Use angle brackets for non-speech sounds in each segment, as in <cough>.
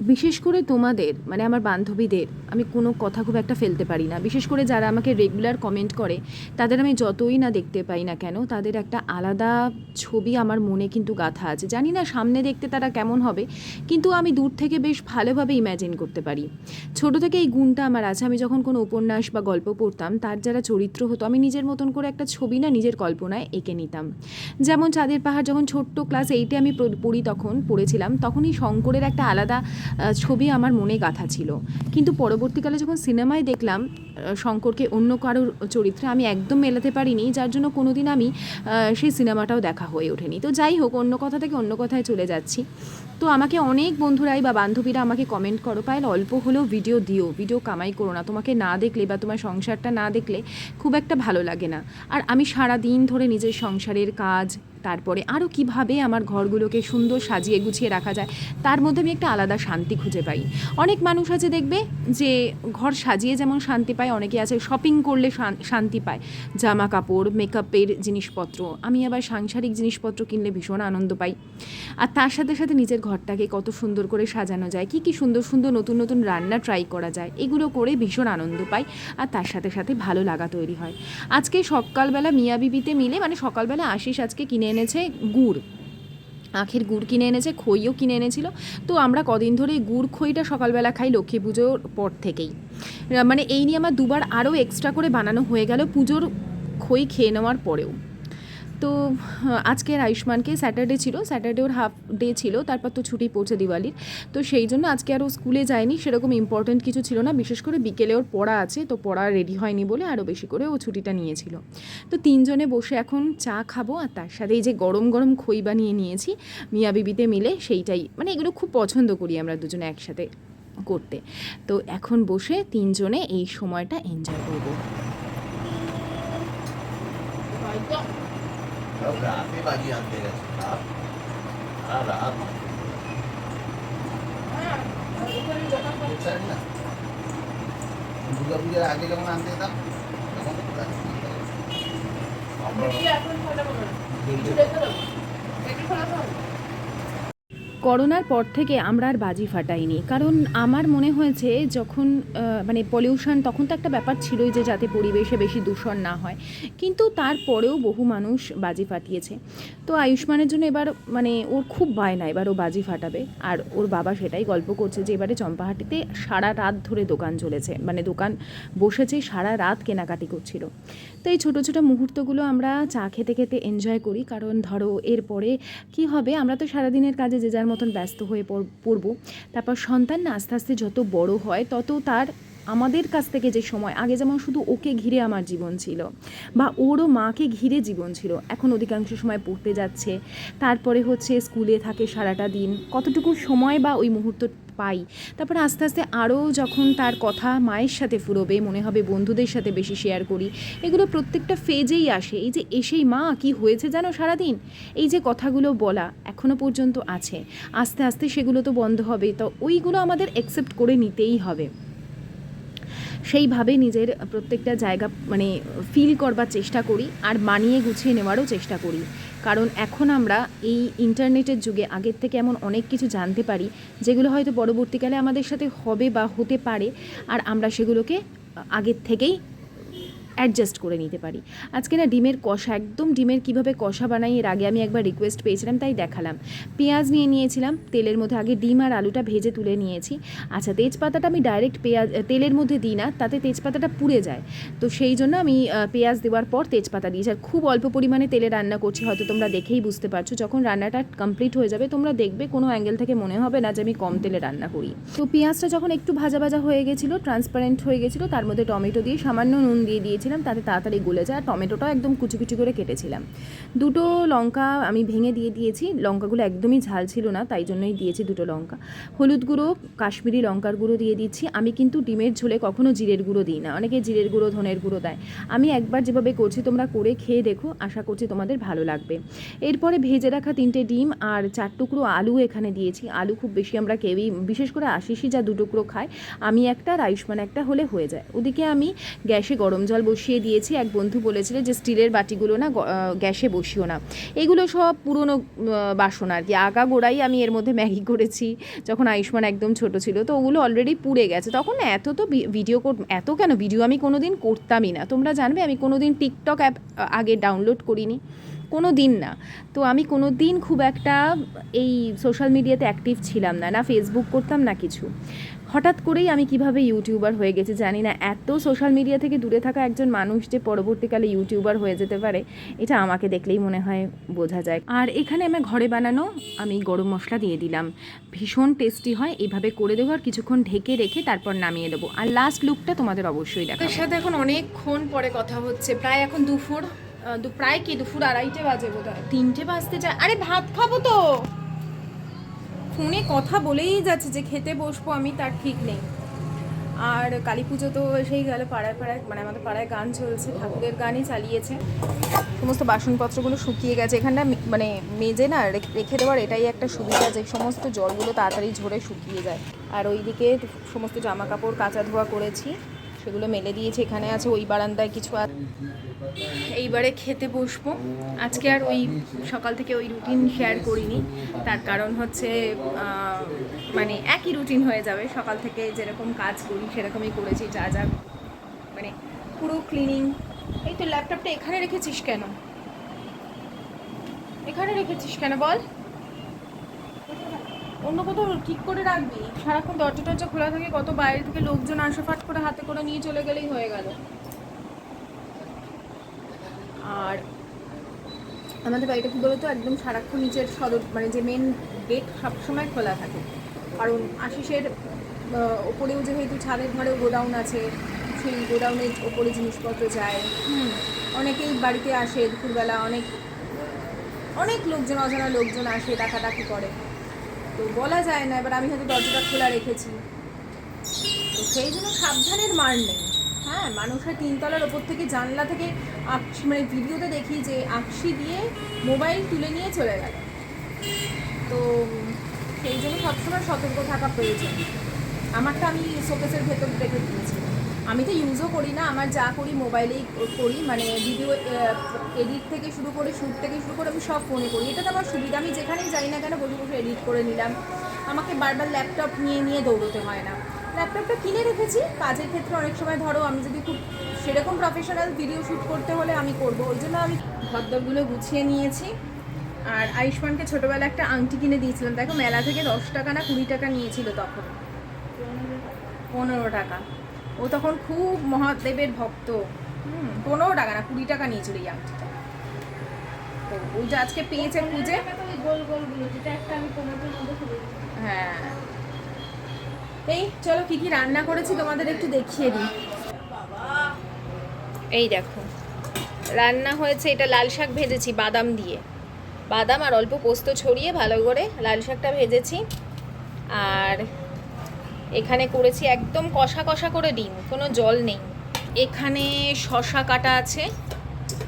বিশেষ করে তোমাদের মানে আমার বান্ধবীদের, আমি কোনো কথা খুব একটা ফেলতে পারি না। বিশেষ করে যারা আমাকে রেগুলার কমেন্ট করে, তাদের আমি যতই না দেখতে পাই না কেন, তাদের একটা আলাদা ছবি আমার মনে কিন্তু গাঁথা আছে। জানি না সামনে দেখতে তারা কেমন হবে, কিন্তু আমি দূর থেকে বেশ ভালোভাবে ইম্যাজিন করতে পারি। ছোট থেকে এই গুণটা আমার আছে। আমি যখন কোনো উপন্যাস বা গল্প পড়তাম, তার যারা চরিত্র হতো, আমি নিজের মতন করে একটা ছবি না নিজের কল্পনায় এঁকে নিতাম। যেমন চাঁদের পাহাড়, যখন ছোট্ট ক্লাস এইটে আমি পড়ি তখন, পড়েছিলাম, তখনই শঙ্করের একটা আলাদা ছবি আমার মনে গাঁথা ছিল। কিন্তু পরবর্তীকালে যখন সিনেমায় দেখলাম শঙ্করকে অন্য কারোর চরিত্রে আমি একদম মেলাতে পারিনি, যার জন্য কোনোদিন আমি সেই সিনেমাটাও দেখা হয়ে ওঠেনি। তো যাই হোক, অন্য কথা থেকে অন্য কথায় চলে যাচ্ছি। তো আমাকে অনেক বন্ধুরাই বা বান্ধবীরা আমাকে কমেন্ট করো, পায়েল অল্প হলেও ভিডিও দিও ভিডিও কামাই করো না। তোমাকে না দেখলে বা তোমার সংসারটা না দেখলে খুব একটা ভালো লাগে না। আর আমি সারা দিন ধরে নিজের সংসারের কাজ তারপরে আরও কীভাবে আমার ঘরগুলোকে সুন্দর সাজিয়ে গুছিয়ে রাখা যায়, তার মধ্যে আমি একটা আলাদা শান্তি খুঁজে পাই। অনেক মানুষ আছে দেখবে যে ঘর সাজিয়ে যেমন শান্তি পায়, অনেকে আছে শপিং করলে শান্তি পায়। জামা কাপড় মেকআপের জিনিসপত্র, আমি আবার সাংসারিক জিনিসপত্র কিনলে ভীষণ আনন্দ পাই। আর তার সাথে সাথে নিজের ঘরটাকে কত সুন্দর করে সাজানো যায়, কী কী সুন্দর সুন্দর নতুন নতুন রান্না ট্রাই করা যায়, এগুলো করে ভীষণ আনন্দ পাই আর তার সাথে সাথে ভালো লাগা তৈরি হয়। আজকে সকালবেলা মিয়া বিবিতে মিলে মানে সকালবেলা আশিস আজকে কিনে এনেছে গুড়। আখের গুড় কিনে এনেছে, খইও কিনে এনেছিল। তো আমরা কদিন ধরে গুড় খইটা সকালবেলা খাই লক্ষ্মী পুজোর পর থেকেই। মানে এই নিয়ে আমার দুবার আরও এক্সট্রা করে বানানো হয়ে গেল পুজোর খই খেয়ে নেওয়ার পরেও। তো আজকের আয়ুষ্মানকে স্যাটারডে ছিল, স্যাটারডে ওর হাফ ডে ছিল, তারপর তো ছুটি পড়ছে দিওয়ালির। তো সেই জন্য আজকে আর ও স্কুলে যায়নি, সেরকম ইম্পর্ট্যান্ট কিছু ছিল না, বিশেষ করে বিকেলে ওর পড়া আছে, তো পড়া রেডি হয়নি বলে আরও বেশি করে ও ছুটিটা নিয়েছিল। তো তিনজনে বসে এখন চা খাব, আর তার সাথে এই যে গরম গরম খই বানিয়ে নিয়েছি, মিয়া বিবিতে মিলে সেইটাই মানে এগুলো খুব পছন্দ করি আমরা দুজনে একসাথে করতে। তো এখন বসে তিনজনে এই সময়টা এনজয় করব। সব রাতে বাজি আনতে গেছে সারা রাত দুর্গা পূজার আগে যখন আনতে যেতাম তখন। করোনার পর থেকে আমরা আর বাজি ফাটাইনি। কারণ আমার মনে হয়েছে যখন মানে পলিউশন তখন তো একটা ব্যাপার ছিলই যে যাতে পরিবেশে বেশি দূষণ না হয়। কিন্তু তারপরেও বহু মানুষ বাজি ফাটিয়েছে। তো আয়ুষ্মানের জন্য এবার মানে ওর খুব বায়না এবার ও বাজি ফাটাবে। আর ওর বাবা সেটাই গল্প করছে যে এবারে চম্পাহাটিতে সারা রাত ধরে দোকান চলেছে। মানে দোকান বসেছে, সারা রাত কেনাকাটি করছিল। তো এই ছোটো ছোটো মুহূর্তগুলো আমরা চা খেতে খেতে এনজয় করি। কারণ ধরো এরপরে কি হবে? আমরা তো সারাদিনের কাজে যে যার মতন ব্যস্ত হয়ে পড়ব। তারপর সন্তান না আস্তে আস্তে যত বড় হয়, তত তার আমাদের কাছ থেকে যে সময়, আগে যেমন শুধু ওকে ঘিরে আমার জীবন ছিল বা ওরও মাকে ঘিরে জীবন ছিল, এখন অধিকাংশ সময় পড়তে যাচ্ছে। তারপরে হচ্ছে স্কুলে থাকে সারাটা দিন। কতটুকু সময় বা ওই মুহূর্ত পাই। তারপরে আস্তে আস্তে আরও যখন তার কথা মায়ের সাথে ফুরোবে, মনে হবে বন্ধুদের সাথে বেশি শেয়ার করি, এগুলো প্রত্যেকটা ফেজেই আসে। এই যে এসেই মা, কি হয়েছে জানো সারাদিন? এই যে কথাগুলো বলা এখনও পর্যন্ত আছে। আস্তে আস্তে সেগুলো তো বন্ধ হবে, তো ওইগুলো আমাদের অ্যাকসেপ্ট করে নিতেই হবে। সেইভাবে নিজের প্রত্যেকটা জায়গা মানে ফিল করবার চেষ্টা করি, আর মানিয়ে গুছিয়ে নেওয়ারও চেষ্টা করি। কারণ এখন আমরা এই ইন্টারনেটের যুগে আগের থেকে এমন অনেক কিছু জানতে পারি, যেগুলো হয়তো পরবর্তীকালে আমাদের সাথে হবে বা হতে পারে, আর আমরা সেগুলোকে আগের থেকেই অ্যাডজাস্ট করে নিতে পারি। আজকে না ডিমের কষা, একদম ডিমের কীভাবে কষা বানাই এর আগে আমি একবার রিকোয়েস্ট পেয়েছিলাম, তাই দেখালাম। পেঁয়াজ নিয়ে নিয়েছিলাম, তেলের মধ্যে আগে ডিম আর আলুটা ভেজে তুলে নিয়েছি। আচ্ছা তেজপাতাটা আমি ডাইরেক্ট পেঁয়াজ তেলের মধ্যে দিই না, তাতে তেজপাতাটা পুড়ে যায়। তো সেই জন্য আমি পেঁয়াজ দেওয়ার পর তেজপাতা দিয়েছি। আর খুব অল্প পরিমাণে তেলে রান্না করছি, হয়তো তোমরা দেখেই বুঝতে পারছ। যখন রান্নাটা কমপ্লিট হয়ে যাবে, তোমরা দেখবে, কোনো অ্যাঙ্গেল থেকে মনে হবে না যে আমি কম তেলে রান্না করি। তো পেঁয়াজটা যখন একটু ভাজা ভাজা হয়ে গেছিল ট্রান্সপারেন্ট হয়ে গেছিল, তার মধ্যে টমেটো দিয়ে সামান্য নুন দিয়ে দিয়েছিলাম তাতে তাড়াতাড়ি গলে যায় আর টমেটোটাও একদম কুচি কুচি করে কেটেছিলাম। দুটো লঙ্কা আমি ভেঙে দিয়ে দিয়েছি, লঙ্কাগুলো একদমই ঝাল ছিল না, তাই জন্যই দিয়েছি দুটো লঙ্কা। হলুদ গুঁড়ো, কাশ্মীরি লঙ্কার গুঁড়ো দিয়ে দিচ্ছি আমি কিন্তু ডিমের ঝোলে কখনো জিরের গুঁড়ো দিই না, অনেকে জিরের গুঁড়ো, ধনের গুঁড়ো দেয়। আমি একবার যেভাবে করছি, তোমরা করে খেয়ে দেখো, আশা করছি তোমাদের ভালো লাগবে। এরপরে ভেজে রাখা তিনটে ডিম আর চার টুকরো আলু এখানে দিয়েছি। আলু খুব বেশি আমরা কেউই, বিশেষ করে আশিসি যা দু টুকরো খায়, আমি একটা আর একটা হলে হয়ে যায়। ওদিকে আমি গ্যাসে গরম জল বসিয়ে দিয়েছি। এক বন্ধু বলেছিল যে, স্টিলের বাটিগুলো না গ্যাসে বসিও না। এগুলো সব পুরনো বাসন আর কি। আগা গোড়াই আমি এর মধ্যে ম্যাগি করেছি, যখন আয়ুষ্মান একদম ছোট ছিল। তো ওগুলো অলরেডি পুড়ে গেছে। তখন এত তো ভিডিও এত কেন? ভিডিও আমি কোনো দিন করতামই না। তোমরা জানবে, আমি কোনো দিন টিকটক অ্যাপ আগে ডাউনলোড করিনি। কোনো দিন না। তো আমি কোনো দিন খুব একটা এই সোশ্যাল মিডিয়াতে অ্যাক্টিভ ছিলাম না। না ফেসবুক করতাম, না কিছু। হঠাৎ করেই আমি কীভাবে ইউটিউবার হয়ে গেছি জানি না। এত সোশ্যাল মিডিয়া থেকে দূরে থাকা একজন মানুষ যে পরবর্তীকালে ইউটিউবার হয়ে যেতে পারে, এটা আমাকে দেখলেই মনে হয় বোঝা যায়। আর এখানে আমি ঘরে বানানো আমি গরম মশলা দিয়ে দিলাম। ভীষণ টেস্টি হয়, এভাবে করে দেবো আর কিছুক্ষণ ঢেকে রেখে তারপর নামিয়ে দেবো। আর লাস্ট লুকটা তোমাদের অবশ্যই দেখা সাথে এখন অনেকক্ষণ পরে কথা হচ্ছে। প্রায় এখন দুপুর প্রায় কি? দুপুর আড়াইটে বাজে বোধ হয় তিনটে বাজতে যায়। আরে ভাত খাব তো! ফোনে কথা বলেই যাচ্ছে যে খেতে বসবো আমি, তার ঠিক নেই। আর কালী পুজো তো সেই গেল, পাড়ায় পাড়ায় মানে আমাদের পাড়ায় গান চলছে, ঠাকুরের গানই চালিয়েছে। সমস্ত বাসনপত্রগুলো শুকিয়ে গেছে, এখানটা মানে মেজে না রেখে দেওয়ার এটাই একটা সুবিধা যে সমস্ত জলগুলো তাড়াতাড়ি ঝরে শুকিয়ে যায়। আর ওইদিকে সমস্ত জামা কাপড় কাচা ধোয়া করেছি। সেগুলো মেলে দিয়েছি, এখানে আছে ওই বারান্দায় কিছু আর এইবারে খেতে বসবো। আজকে আর ওই সকাল থেকে ওই রুটিন শেয়ার করিনি। তার কারণ হচ্ছে মানে একই রুটিন হয়ে যাবে। সকাল থেকে যেরকম কাজ করি, সেরকমই করেছি। যা যা মানে পুরো ক্লিনিং এই তো ল্যাপটপটা এখানে রেখেছিস কেন? এখানে রেখেছিস কেন বল? অন্য কোথাও ঠিক করে রাখবি। সারাক্ষণ দরজা টরজা খোলা থাকে, কত বাইরে থেকে লোকজন আসে ফাট করে হাতে করে নিয়ে চলে গেলেই হয়ে গেল। আর আমাদের বাড়িটা কী বলতো? একদম সারাক্ষণ নিচের সদর মানে যে মেন গেট সবসময় খোলা থাকে। কারণ আশিসের ওপরেও যেহেতু ছাদের ঘরেও গোডাউন আছে, সেই গোডাউনের ওপরে জিনিসপত্র যায়। হুম, অনেকেই বাড়িতে আসে দুপুরবেলা, অনেক অনেক লোকজন, অজানা লোকজন আসে, ডাকাডাকি করে। তো বলা যায় না, এবার আমি হয়তো দরজাটা খোলা রেখেছি। তো সেই জন্য সাবধানের মার নেই। হ্যাঁ মানুষের তিনতলার ওপর থেকে জানলা থেকে আকশি মানে ভিডিওতে দেখি যে আকশি দিয়ে মোবাইল তুলে নিয়ে চলে গেল। তো সেই জন্য সবসময় সতর্ক থাকা প্রয়োজন। আমারটা আমি শোকেসের ভেতর রেখে দিয়েছি। আমি তো ইউজও করি না, আমার যা করি মোবাইলেই করি মানে ভিডিও এডিট থেকে শুরু করে শ্যুট থেকে শুরু করে আমি সব ফোনে করি। এটা তো আমার সুবিধা, আমি যেখানেই যাই না কেন বসে বসে এডিট করে নিলাম। আমাকে বারবার ল্যাপটপ নিয়ে নিয়ে দৌড়তে হয় না। ল্যাপটপটা কিনে রেখেছি, কাজের ক্ষেত্রে অনেক সময় ধরো আমি যদি খুব সেরকম প্রফেশনাল ভিডিও শ্যুট করতে হলে আমি করব। ওই জন্য আমি ভদ্রগুলো গুছিয়ে নিয়েছি। আর আয়ুষ্মানকে ছোটোবেলা একটা আংটি কিনে দিয়েছিলাম। দেখো মেলা থেকে দশ টাকা না কুড়ি টাকা নিয়েছিল তখন। পনেরো টাকা। ও তখন খুব মহাদেবের ভক্ত। পনেরো টাকা না, কুড়ি টাকা নিয়েছিল এই আংটিটা তো ওই যে আজকে পেয়েছে খুঁজে হ্যাঁ। এই চলো কি কি রান্না করেছি তোমাদের একটু দেখিয়ে দিই। এই দেখো, রান্না হয়েছে এটা লাল শাক ভেজেছি বাদাম দিয়ে। বাদাম আর অল্প পোস্ত ছড়িয়ে ভালো করে লাল শাকটা ভেজেছি। আর এখানে করেছি একদম কষা কষা করে ডিম, কোনো জল নেই। এখানে শশা কাটা আছে,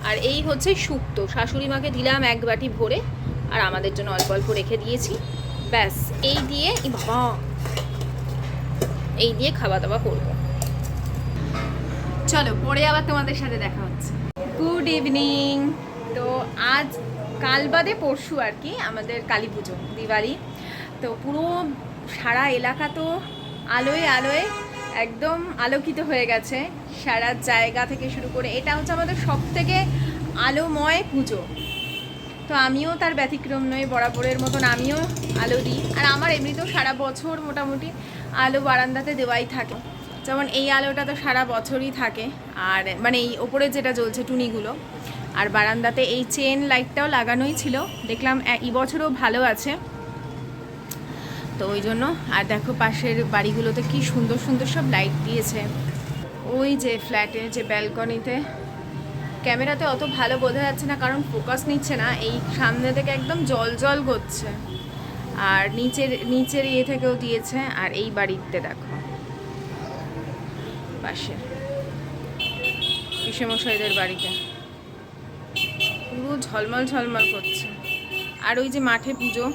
আর এই হচ্ছে শুক্তো। শাশুড়ি মাকে দিলাম এক বাটি ভরে, আর আমাদের জন্য অল্প অল্প রেখে দিয়েছি। ব্যাস, এই দিয়ে এই দিয়ে খাওয়া দাওয়া করব। চলো, পরে আবার তোমাদের সাথে দেখা হচ্ছে। গুড ইভিনিং তো আজ কাল বাদে পরশু আর কি আমাদের কালী পুজো, দিওয়ালি। তো পুরো সারা এলাকা তো আলোয় আলোয় একদম আলোকিত হয়ে গেছে। সারা জায়গা থেকে শুরু করে এটা হচ্ছে আমাদের সব থেকে আলোময় পুজো। তো আমিও তার ব্যতিক্রম নই, বরাবরের মতন আমিও আলো দিই। আর আমার এমনিতেও সারা বছর মোটামুটি আলো বারান্দাতে দেওয়াই থাকে। যেমন এই আলোটা তো সারা বছরই থাকে। আর মানে এই ওপরে যেটা জ্বলছে টুনিগুলো, আর বারান্দাতে এই চেন লাইটটাও লাগানোই ছিল। দেখলাম এ- এই বছরও ভালো আছে। তো ওই জন্য, আর দেখো পাশের বাড়িগুলোতে কি সুন্দর সুন্দর সব লাইট দিয়েছে। ওই যে ফ্ল্যাটে যে ব্যালকনিতে ক্যামেরাতে অত ভালো বোঝা যাচ্ছে না, কারণ ফোকাস নিচ্ছে না। এই সামনে থেকে একদম জল জল করছে। আর নিচের নিচের ইয়ে থেকেও দিয়েছে, আর এই বাড়িতে দেখো। পাশে। পিসেমশাইদের বাড়িতে। পুরো ঝলমল ঝলমল করছে। আর ওই যে মাঠে পুজো।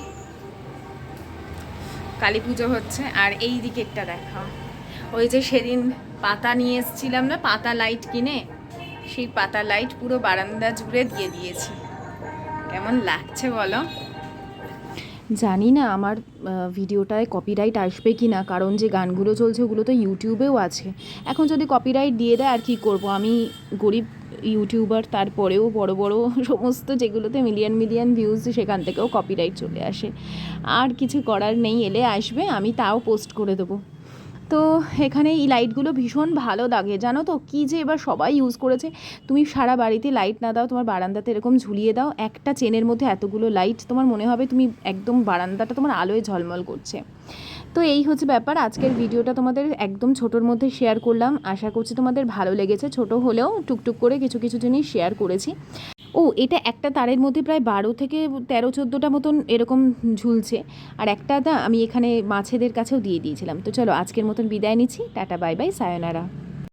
কালী পুজো হচ্ছে, আর এই দিকেরটা দেখা ওই যে সেদিন পাতা নিয়ে এসেছিলাম না, পাতা লাইট কিনে, সেই পাতা লাইট পুরো বারান্দা জুড়ে দিয়ে দিয়েছি। কেমন লাগছে বলো? জানি না আমার ভিডিওটায় কপিরাইট আসবে কি না কারণ যে গানগুলো চলছে ওগুলো তো ইউটিউবেও আছে। এখন যদি কপিরাইট দিয়ে দেয়, আর কি করব? আমি গরিব ইউটিউবার, তারপরেও বড় বড় <laughs> সমস্ত যেগুলোতে মিলিয়ন মিলিয়ন ভিউজ সেখান থেকেও কপিরাইট চলে আসে। আর কিছু করার নেই, এলে আসবে, আমি তাও পোস্ট করে দেবো। তো এখানে এই লাইটগুলো ভীষণ ভালো লাগে জানো তো? কী যে এবার সবাই ইউজ করেছে। তুমি সারা বাড়িতে লাইট না দাও, তোমার বারান্দাতে এরকম ঝুলিয়ে দাও। একটা চেনের মধ্যে এতগুলো লাইট তোমার মনে হবে তুমি একদম বারান্দাটা তোমার আলোয় ঝলমল করছে। তো এই হচ্ছে ব্যাপার। আজকের ভিডিওটা তোমাদের একদম ছোটোর মধ্যে শেয়ার করলাম। আশা করছি তোমাদের ভালো লেগেছে। ছোট হলেও টুকটুক করে কিছু কিছু জিনিস শেয়ার করেছি। ও, এটা একটা তারের মধ্যে প্রায় বারো থেকে তেরো, চোদ্দোটা মতন এরকম ঝুলছে। আর একটা দা আমি এখানে মাছেদের কাছেও দিয়ে দিয়েছিলাম। তো চলো আজকের মতন বিদায় নিচ্ছি। Tata, bye bye, sayonara.